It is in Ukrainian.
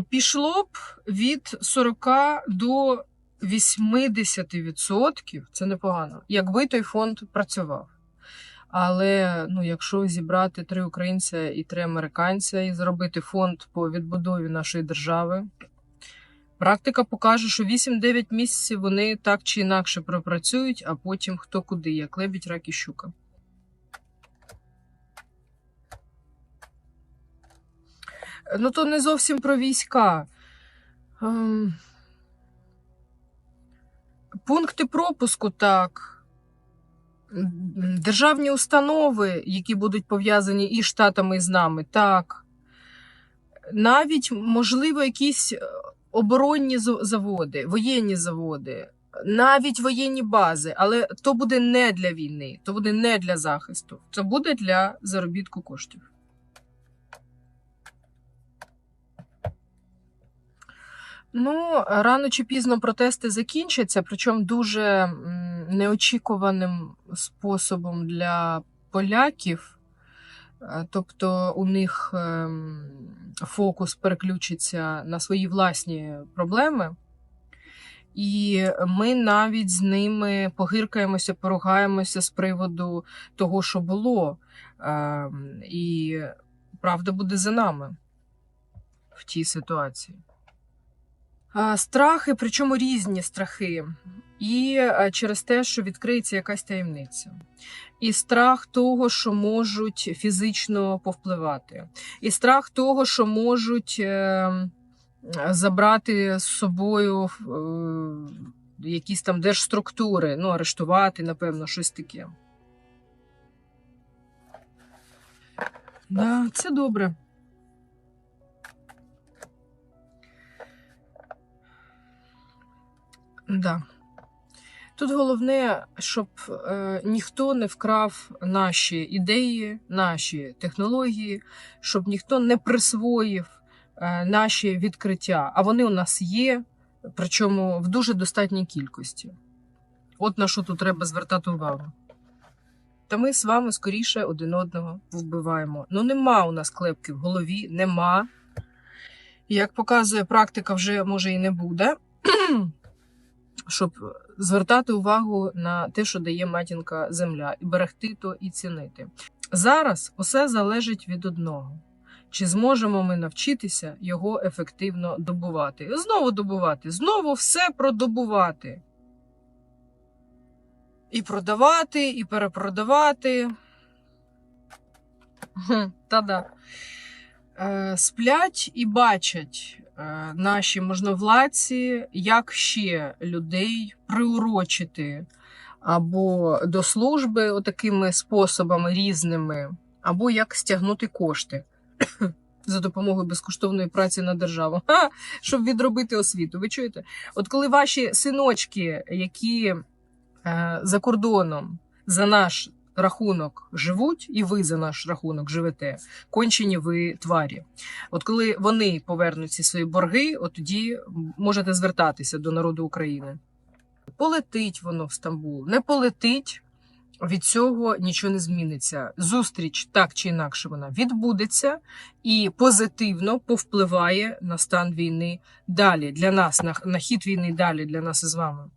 Пішло б від 40 до 80%, це непогано, якби той фонд працював. Але ну, якщо зібрати три українця і три американця і зробити фонд по відбудові нашої держави, практика покаже, що 8-9 місяців вони так чи інакше пропрацюють, а потім хто куди, як лебідь, рак і щука. Ну, то не зовсім про війська. Ем, Пункти пропуску так. Державні установи, які будуть пов'язані і штатами, і з нами, так. Навіть, можливо, якісь е, оборонні заводи, воєнні заводи, навіть воєнні бази, але то буде не для війни, то буде не для захисту, це буде для заробітку коштів. Ну, рано чи пізно протести закінчаться, причому дуже неочікуваним способом для поляків. Е, Тобто у них ем, фокус переключиться на свої власні проблеми. І ми навіть з ними погиркаємося, поругаємося з приводу того, що було. Ем, І правда буде за нами в тій ситуації. Страхи, причому різні страхи, і через те, що відкриється якась таємниця, і страх того, що можуть фізично повпливати, і страх того, що можуть е, забрати з собою е, якісь там держструктури, ну, арештувати, напевно, щось таке. Да, це добре. Да. Тут головне, щоб е, ніхто не вкрав наші ідеї, наші технології, щоб ніхто не присвоїв е, наші відкриття. А вони у нас є, причому в дуже достатній кількості. От на що тут треба звертати увагу. Та ми з вами скоріше один одного вбиваємо. Ну, нема у нас клепки в голові, нема. Як показує практика, вже може і не буде. Щоб звертати увагу на те, що дає матінка земля, і берегти то і цінити. Зараз усе залежить від одного. Чи зможемо ми навчитися його ефективно добувати? Знову добувати, знову все продобувати. І продавати, і перепродавати. Та-да. Е, Сплять і бачать е, наші можновладці, як ще людей приурочити або до служби отакими способами різними, або як стягнути кошти за допомогою безкоштовної праці на державу, Ха! щоб відробити освіту. Ви чуєте? От коли ваші синочки, які е, за кордоном за наш рахунок живуть, і ви за наш рахунок живете, кончені ви тварі. От коли вони повернуть ці свої борги, от тоді можете звертатися до народу України. Полетить воно в Стамбул, не полетить. Від цього нічого не зміниться. Зустріч так чи інакше вона відбудеться і позитивно повпливає на стан війни далі для нас, на, на хід війни далі для нас із вами.